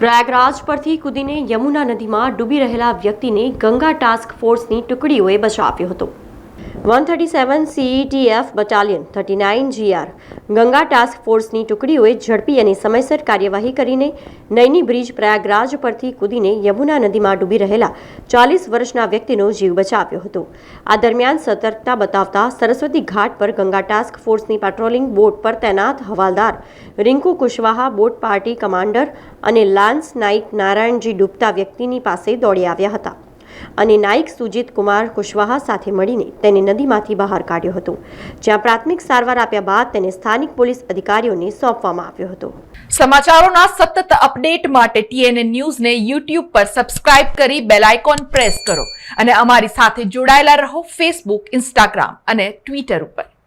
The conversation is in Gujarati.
પ્રયાગરાજ પરથી કૂદીને યમુના નદીમાં ડૂબી રહેલા વ્યક્તિને ગંગા ટાસ્ક ફોર્સની ટુકડીઓએ બચાવ્યો હતો. One thirty seven CETF battalion, thirty nine GR Ganga task ફોર્સની ટુકડીઓએ ઝડપી અને સમયસર કાર્યવાહી કરીને નૈની બ્રિજ પ્રયાગરાજ પરથી કૂદીને યમુના નદીમાં ડૂબી રહેલા ચાલીસ વર્ષના વ્યક્તિનો જીવ બચાવ્યો હતો. આ દરમિયાન સતર્કતા બતાવતા સરસ્વતી ઘાટ પર ગંગા ટાસ્ક ફોર્સની પેટ્રોલિંગ બોટ પર તૈનાત હવાલદાર Rinku Kushwaha, boat party commander અને લાન્સ નાઇક નારાયણજી ડૂબતા વ્યક્તિની પાસે દોડી આવ્યા હતા. અને નાયક સુજીત કુમાર કુશવાહા સાથે મળીને તેને નદીમાંથી બહાર કાઢ્યો હતો. જ્યાં પ્રાથમિક સારવાર આપ્યા બાદ તેને સ્થાનિક પોલીસ અધિકારીઓને સોંપવામાં આવ્યો હતો. સમાચારોના સતત અપડેટ માટે ટીએનએ ન્યૂઝને યુટ્યુબ પર સબસ્ક્રાઇબ કરી બેલ આઇકોન પ્રેસ કરો અને અમારી સાથે જોડાયેલા રહો ફેસબુક, ઇન્સ્ટાગ્રામ અને ટ્વિટર ઉપર.